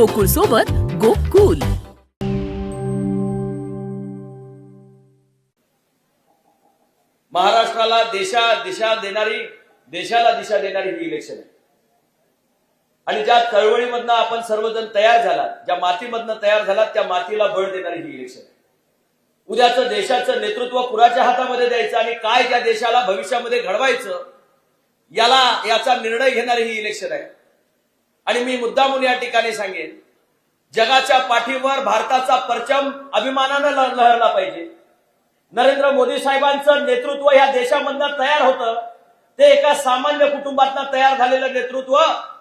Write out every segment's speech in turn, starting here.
गोकुळ सोबत गोकुल. महाराष्ट्राला देशा दिशा देणारी देशाला दिशा देणारी ही इलेक्शन आहे. आणि ज्या चळवळीमधनं आपण सर्वजण तयार झालात ज्या मातीमधनं तयार झालात त्या मातीला बळ देणारी ही इलेक्शन आहे. उद्याचं देशाचं नेतृत्व कुणाच्या हातामध्ये द्यायचं आणि काय त्या देशाला भविष्यामध्ये घडवायचं याला याचा निर्णय घेणारी ही इलेक्शन आहे. आणि मी मुद्दामून या ठिकाणी सांगेन जगाच्या पाठीवर भारताचा परचम अभिमानानं लहरला पाहिजे. नरेंद्र मोदी साहेबांचं नेतृत्व ह्या देशामधनं तयार होतं. ते एका सामान्य कुटुंबातनं तयार झालेलं नेतृत्व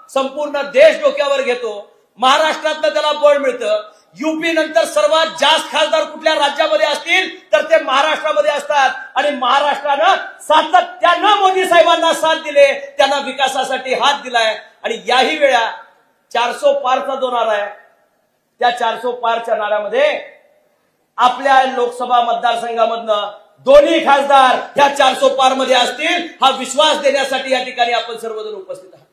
संपूर्ण देश डोक्यावर घेतो. महाराष्ट्रातनं त्याला बळ मिळतं. युपी नंतर सर्वात जास्त खासदार कुठल्या राज्यामध्ये असतील तर ते महाराष्ट्रामध्ये असतात. आणि महाराष्ट्रानं सातत्यानं मोदी साहेबांना साथ दिले. त्यांना विकासासाठी हात दिलाय. आणि याही वेळा चारसो पारचा जो नारा आहे त्या चारसो पारच्या नाऱ्यामध्ये आपल्या लोकसभा मतदारसंघामधनं दोन्ही खासदार ह्या चारसो पारमध्ये असतील हा विश्वास देण्यासाठी या ठिकाणी आपण सर्वजण उपस्थित आहात.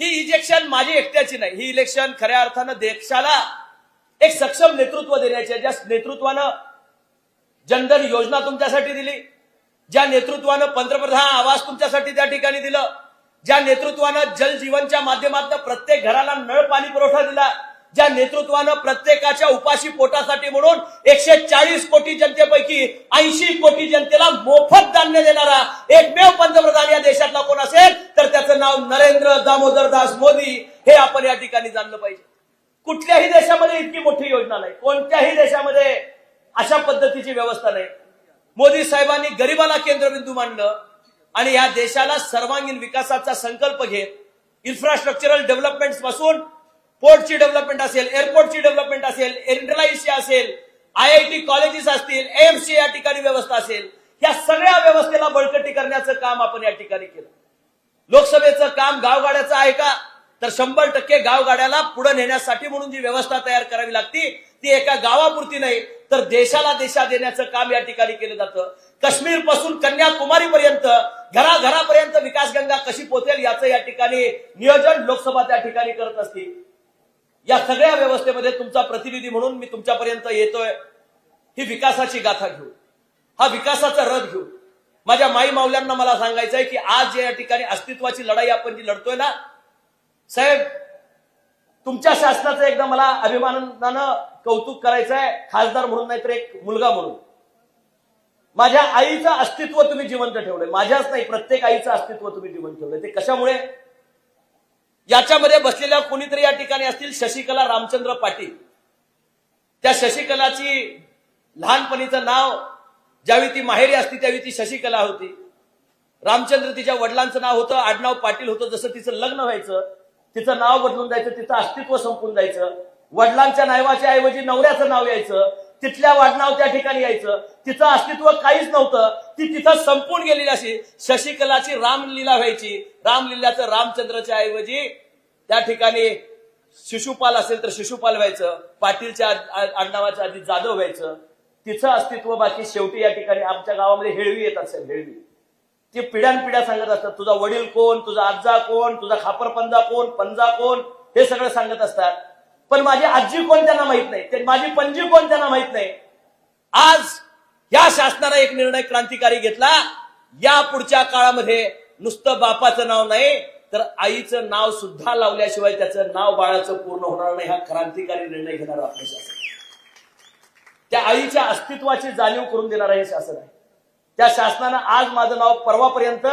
ही इलेक्शन माझी एकट्याची नाही ही इलेक्शन खऱ्या अर्थानं देशाला एक सक्षम नेतृत्व देण्याची ज्या नेतृत्वानं जनधन योजना तुमच्यासाठी दिली ज्या नेतृत्वानं पंतप्रधान आवास तुमच्यासाठी त्या ठिकाणी दिलं ज्या नेतृत्वानं जल जीवनच्या माध्यमातून प्रत्येक घराला नळ पाणी पुरवठा दिला ज्या नेतृत्वानं प्रत्येकाच्या उपाशी पोटासाठी म्हणून एकशे चाळीस कोटी जनतेपैकी ऐंशी कोटी जनतेला मोफत धान्य देणारा एकमेव पंतप्रधान या देशातला कोण असेल तर त्याचं नाव नरेंद्र दामोदर दास मोदी. हे आपण या ठिकाणी जाणलं पाहिजे. कुठल्याही देशामध्ये इतकी मोठी योजना नाही. कोणत्याही देशामध्ये अशा पद्धतीची व्यवस्था नाही. मोदी साहेबांनी गरिबाला केंद्रबिंदू मांडलं. आणि या देशाला सर्वांगीण विकासाचा संकल्प घेत इन्फ्रास्ट्रक्चरल डेव्हलपमेंटपासून पोर्टची डेव्हलपमेंट असेल एअरपोर्टची डेव्हलपमेंट असेल एअरलाईन्सची असेल आय आय टी कॉलेजेस असतील एम्सची या ठिकाणी व्यवस्था असेल या सगळ्या व्यवस्थेला बळकटी करण्याचं काम आपण या ठिकाणी केलं. लोकसभेचं काम गावगाड्याचं आहे का? तर शंभर टक्के गावगाड्याला पुढे नेण्यासाठी म्हणून जी व्यवस्था तयार करावी लागती ती एका गावापुरती नाही तर देशाला देशा देण्याचं काम या ठिकाणी केलं जातं. काश्मीरपासून कन्याकुमारी पर्यंत घराघरापर्यंत विकास गंगा कशी पोहोचेल याचं या ठिकाणी नियोजन लोकसभा त्या ठिकाणी करत असते या सगळ्या व्यवस्थेमध्ये तुमचा प्रतिनिधी म्हणून मी तुमच्यापर्यंत येतोय. ही विकासाची गाथा घेऊ. हा विकासाचा रथ घेऊ. माझ्या माई माऊल्यांना मला सांगायचं आहे की आज जे या ठिकाणी अस्तित्वाची लढाई आपण जी लढतोय ना साहेब तुमच्या शासनाचं एकदा मला अभिमानानं कौतुक करायचं आहे खासदार म्हणून नाही तर एक मुलगा म्हणून. माझ्या आईचं अस्तित्व तुम्ही जिवंत ठेवलंय. माझ्याच नाही प्रत्येक आईचं अस्तित्व तुम्ही जिवंत ठेवलंय. ते कशामुळे? याच्यामध्ये बसलेल्या कोणीतरी या ठिकाणी असतील शशिकला रामचंद्र पाटील. त्या शशिकलाची लहानपणीचं नाव ज्यावेळी ती माहेरी असती त्यावेळी ती शशिकला होती. रामचंद्र तिच्या वडिलांचं नाव होतं आडनाव पाटील होतं जसं तिचं लग्न व्हायचं तिचं नाव बदलून जायचं तिचं अस्तित्व संपून जायचं वडिलांच्या नावाच्या ऐवजी नवऱ्याचं नाव यायचं. तिथल्या वाडनाव त्या ठिकाणी यायचं. तिचं अस्तित्व काहीच नव्हतं. ती तिथं संपून गेलेली अशी शशिकलाची रामलीला व्हायची. रामलीलाचं रामचंद्रच्या ऐवजी त्या ठिकाणी शिशुपाल असेल तर शिशुपाल व्हायचं. पाटीलच्या आडनावाच्या आधी जाधव व्हायचं. तिचं अस्तित्व बाकी शेवटी या ठिकाणी आमच्या गावामध्ये हेळवी येत असेल हेळवी. ते पिढ्यानपिढ्या सांगत असतात तुझा वडील कोण तुझा आजा कोण तुझा खापरपंजा कोण पंजा कोण हे सगळं सांगत असतात. पण माझी आजी कोण त्यांना माहीत नाही ते माझी पणजी कोण त्यांना माहीत नाही. आज या शासनानं एक निर्णय क्रांतिकारी घेतला. या पुढच्या काळामध्ये नुसतं बापाचं नाव नाही तर आईचं नाव सुद्धा लावल्याशिवाय त्याचं नाव बाळाचं पूर्ण होणार नाही हा क्रांतिकारी निर्णय घेणार आपलं शासन. त्या आईच्या अस्तित्वाची जाणीव करून देणार हे शासन आहे. त्या शासनानं आज माझं नाव परवापर्यंत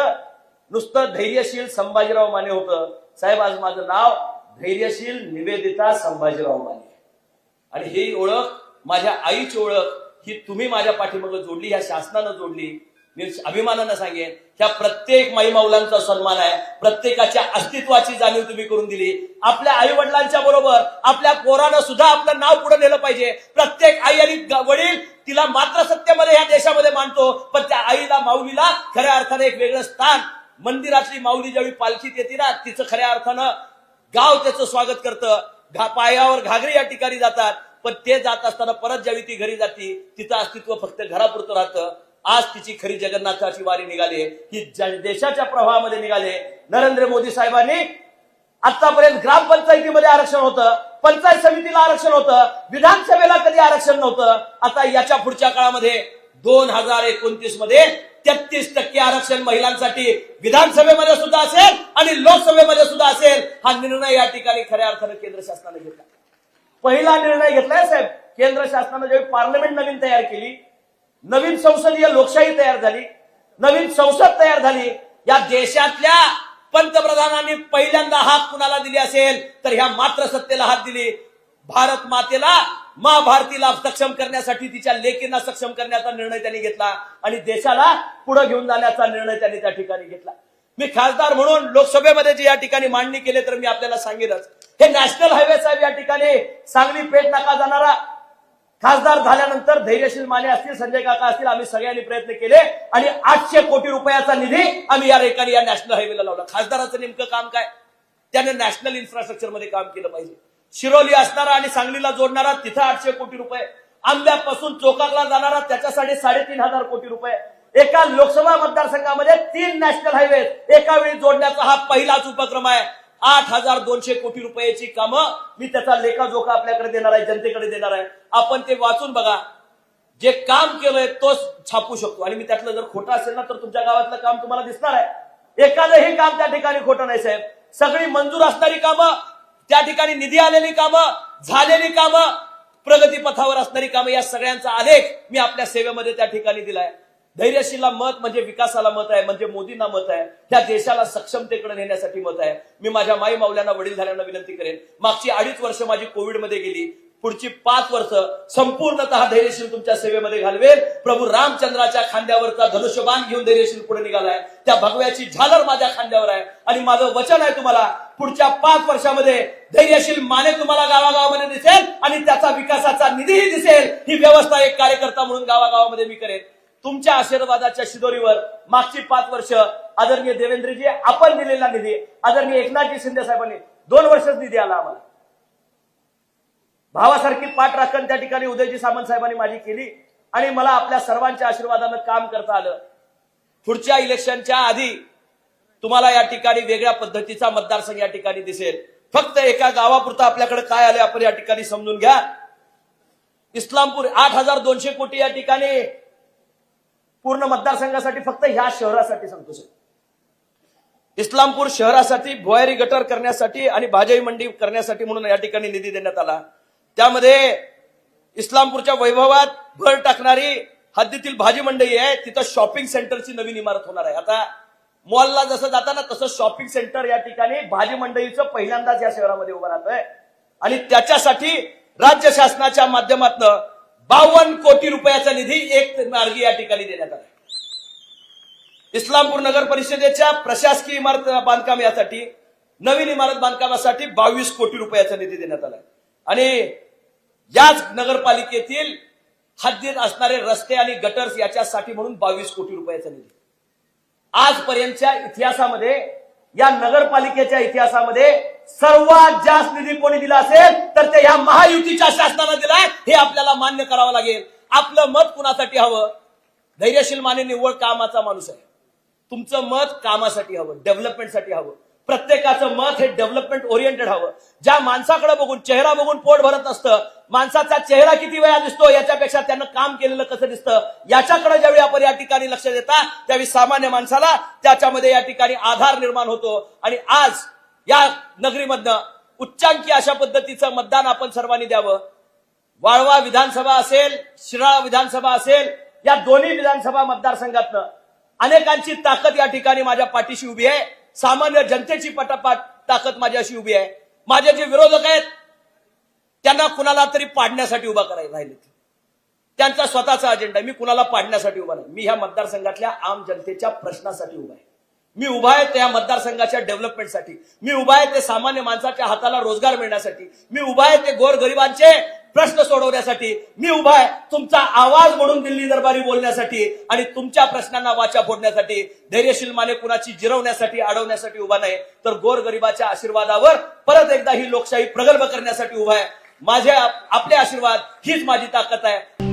नुसतं धैर्यशील संभाजीराव माने होतं. साहेब आज माझं नाव धैर्यशील निवेदिता संभाजीराव माने. आणि ही ओळख माझ्या आईची ओळख ही तुम्ही माझ्या पाठीमागं जोडली ह्या शासनानं जोडली. मी अभिमानानं सांगेन ह्या प्रत्येक माईमाऊलांचा सन्मान आहे. प्रत्येकाच्या अस्तित्वाची जाणीव तुम्ही करून दिली. आपल्या आई वडिलांच्या बरोबर आपल्या पोरानं सुद्धा आपलं नाव पुढे नेलं पाहिजे. प्रत्येक आई आणि वडील तिला मात्र मानतो पण त्या आईला माऊलीला खऱ्या अर्थाने एक वेगळं स्थान. मंदिरातली माऊली ज्यावेळी पालखीत येते ना तिचं खऱ्या अर्थानं गाव त्याचं स्वागत करतं. घा पायावर घागरी या ठिकाणी जातात पण ते जात असताना परत ज्यावेळी ती घरी जाती तिचं अस्तित्व फक्त घरापुरतं राहतं. आज तिची खरी जगन्नाथाची वारी निघाली. ही देशाच्या प्रवाहामध्ये निघाले. नरेंद्र मोदी साहेबांनी आतापर्यंत ग्रामपंचायतीमध्ये आरक्षण होतं पंचायत समितीला आरक्षण होतं विधानसभेला कधी आरक्षण नव्हतं आता याच्या पुढच्या काळामध्ये दोन हजार एकोणतीसमध्ये तेहतीस टक्के आरक्षण महिलांसाठी विधानसभेमध्ये सुद्धा असेल आणि लोकसभेमध्ये सुद्धा असेल हा निर्णय या ठिकाणी खऱ्या अर्थानं केंद्र शासनाने घेतला. पहिला निर्णय घेतलाय साहेब. केंद्र शासनानं जेव्हा पार्लमेंट नवीन तयार केली नवीन संसदीय लोकशाही तयार झाली नवीन संसद तयार झाली. या देशातल्या पंतप्रधानांनी पहिल्यांदा हात कुणाला दिली असेल तर ह्या मात्र सत्तेला हात दिली. भारत मातेला मा भारतीला सक्षम करण्यासाठी तिच्या लेकींना सक्षम करण्याचा निर्णय त्यांनी घेतला आणि देशाला पुढे घेऊन जाण्याचा निर्णय त्यांनी त्या ठिकाणी घेतला. मी खासदार म्हणून लोकसभेमध्ये जे या ठिकाणी मांडणी केली तर मी आपल्याला सांगेनच. हे नॅशनल हायवे साहेब या ठिकाणी सांगली पेठ नाका जाणारा खासदार झाल्यानंतर धैर्यशील माने असतील संजय काका असतील आम्ही सगळ्यांनी प्रयत्न केले आणि आठशे कोटी रुपयाचा निधी आम्ही या ठिकाणी या नॅशनल हायवेला लावला. खासदाराचं नेमकं काम काय? त्याने नॅशनल इन्फ्रास्ट्रक्चरमध्ये काम केलं पाहिजे. शिरोली असणारा आणि सांगलीला जोडणारा तिथं आठशे कोटी रुपये. आंब्यापासून चोकाकला जाणारा त्याच्यासाठी साडेतीन हजार कोटी रुपये. एका लोकसभा मतदारसंघामध्ये तीन नॅशनल हायवे एका वेळी जोडण्याचा हा पहिलाच उपक्रम आहे. आठ हजार दोनशे कोटी रुपयाची कामं मी त्याचा लेखाजोखा आपल्याकडे देणार आहे जनतेकडे देणार आहे. आपण ते वाचून बघा. जे काम केलंय तोच छापू शकतो. आणि मी त्यातलं जर खोटं असेल ना तर तुमच्या गावातलं काम तुम्हाला दिसणार आहे. एखादंही काम त्या ठिकाणी खोटं नाही साहेब. सगळी मंजूर असणारी कामं त्या ठिकाणी निधी आलेली कामं झालेली कामं प्रगतीपथावर असणारी कामं या सगळ्यांचा आलेख मी आपल्या सेवेमध्ये त्या ठिकाणी दिलाय. धैर्यशीला मत म्हणजे विकासाला मत आहे म्हणजे मोदींना मत आहे त्या देशाला सक्षमतेकडे नेण्यासाठी मत आहे. मी माझ्या माई मावल्यांना वडीलधाऱ्यांना विनंती करेन. मागची अडीच वर्ष माझी कोविडमध्ये गेली. पुढची पाच वर्ष संपूर्णतः धैर्यशील तुमच्या सेवेमध्ये घालवेल. प्रभू रामचंद्राच्या खांद्यावरचा धनुष्यबाण घेऊन धैर्यशील पुढे निघालाय त्या भगव्याची झालर माझ्या खांद्यावर आहे. आणि माझं वचन आहे तुम्हाला पुढच्या पाच वर्षामध्ये धैर्यशील माने तुम्हाला गावागावामध्ये दिसेल आणि त्याचा विकासाचा निधीही दिसेल. ही व्यवस्था एक कार्यकर्ता म्हणून गावागावामध्ये मी करेन. तुमच्या आशीर्वादाच्या शिदोरीवर मागची पाच वर्ष आदरणीय देवेंद्रजी आपण दिलेला निधी. आदरणीय एकनाथजी शिंदे साहेबांनी दोन वर्षच निधी आला आम्हाला. भावासारखी पाठ राखण त्या ठिकाणी उदयजी सामंत साहेबांनी माझी केली आणि मला आपल्या सर्वांच्या आशीर्वादानं काम करता आलं. पुढच्या इलेक्शनच्या आधी तुम्हाला या ठिकाणी वेगळ्या पद्धतीचा मतदारसंघ या ठिकाणी दिसेल. फक्त एका गावापुरतं आपल्याकडे काय आले आपण या ठिकाणी समजून घ्या. इस्लामपूर आठ हजार दोनशे कोटी या ठिकाणी पूर्ण मतदारसंघासाठी फक्त ह्या शहरासाठी सांगतो सर. इस्लामपूर शहरासाठी भुयारी गटर करण्यासाठी आणि भाजई मंडी करण्यासाठी म्हणून या ठिकाणी निधी देण्यात आला. त्यामध्ये इस्लामपूरच्या वैभवात भर टाकणारी हद्दीतील भाजी मंडई आहे तिथं शॉपिंग सेंटरची नवीन इमारत होणार आहे. आता मॉलला जसं जाताना तसं शॉपिंग सेंटर या ठिकाणी भाजी मंडईचं पहिल्यांदाच या शहरामध्ये उभं राहतोय. आणि त्याच्यासाठी राज्य शासनाच्या माध्यमातून बावन्न कोटी रुपयाचा निधी एक मार्गी या ठिकाणी देण्यात आला इस्लामपूर नगर परिषदेच्या प्रशासकीय इमारत बांधकाम यासाठी नवीन इमारत बांधकामासाठी बावीस कोटी रुपयाचा निधी देण्यात आला आणि याच नगरपालिकेतील हद्दीत असणारे रस्ते आणि गटर्स याच्यासाठी म्हणून बावीस कोटी रुपयाचा निधी. आजपर्यंतच्या इतिहासामध्ये या नगरपालिकेच्या इतिहासामध्ये सर्वात जास्त निधी कोणी दिला असेल तर ते या महायुतीच्या शासनानं दिलाय. हे आपल्याला मान्य करावं लागेल. आपलं मत कुणासाठी हवं? धैर्यशील माने निव्वळ कामाचा माणूस आहे. तुमचं मत कामासाठी हवं डेव्हलपमेंटसाठी हवं. प्रत्येकाचं मत हे डेव्हलपमेंट ओरिएंटेड हवं. ज्या माणसाकडे बघून चेहरा बघून पोट भरत असतं माणसाचा चेहरा किती वेळा दिसतो याच्यापेक्षा त्यानं काम केलेलं कसं दिसतं याच्याकडे ज्यावेळी आपण या ठिकाणी लक्ष देता त्यावेळी सामान्य माणसाला त्याच्यामध्ये या ठिकाणी आधार निर्माण होतो. आणि आज या नगरीमधनं उच्चांकी अशा पद्धतीचं मतदान आपण सर्वांनी द्यावं. वाळवा विधानसभा असेल शिराळा विधानसभा असेल या दोन्ही विधानसभा मतदारसंघातनं अनेकांची ताकद या ठिकाणी माझ्या पाठीशी उभी आहे. सामान्य जनतेची पटापाट ताकद माझ्याशी उभी आहे. माझे जे विरोधक आहेत त्यांना कुणाला तरी पाडण्यासाठी उभा करायला राहिले त्यांचा स्वतःचा अजेंडा मी कुणाला पाडण्यासाठी उभा नाही. मी ह्या मतदारसंघातल्या आम जनतेच्या प्रश्नासाठी उभा आहे. मी उभा आहे त्या मतदारसंघाच्या डेव्हलपमेंटसाठी मी उभा आहे ते सामान्य माणसाच्या हाताला रोजगार मिळण्यासाठी. मी उभा आहे ते गोरगरिबांचे प्रश्न सोडवण्यासाठी मी उभा आहे. तुमचा आवाज म्हणून दिल्ली दरबारी बोलण्यासाठी आणि तुमच्या प्रश्नांना वाचा फोडण्यासाठी धैर्यशील माने कुणाची जिरवण्यासाठी अडवण्यासाठी उभा नाही. तर गोरगरिबाच्या आशीर्वादावर परत एकदा ही लोकशाही प्रगल्भ करण्यासाठी उभा आहे. माझ्या आपले आशीर्वाद हीच माझी ताकद आहे.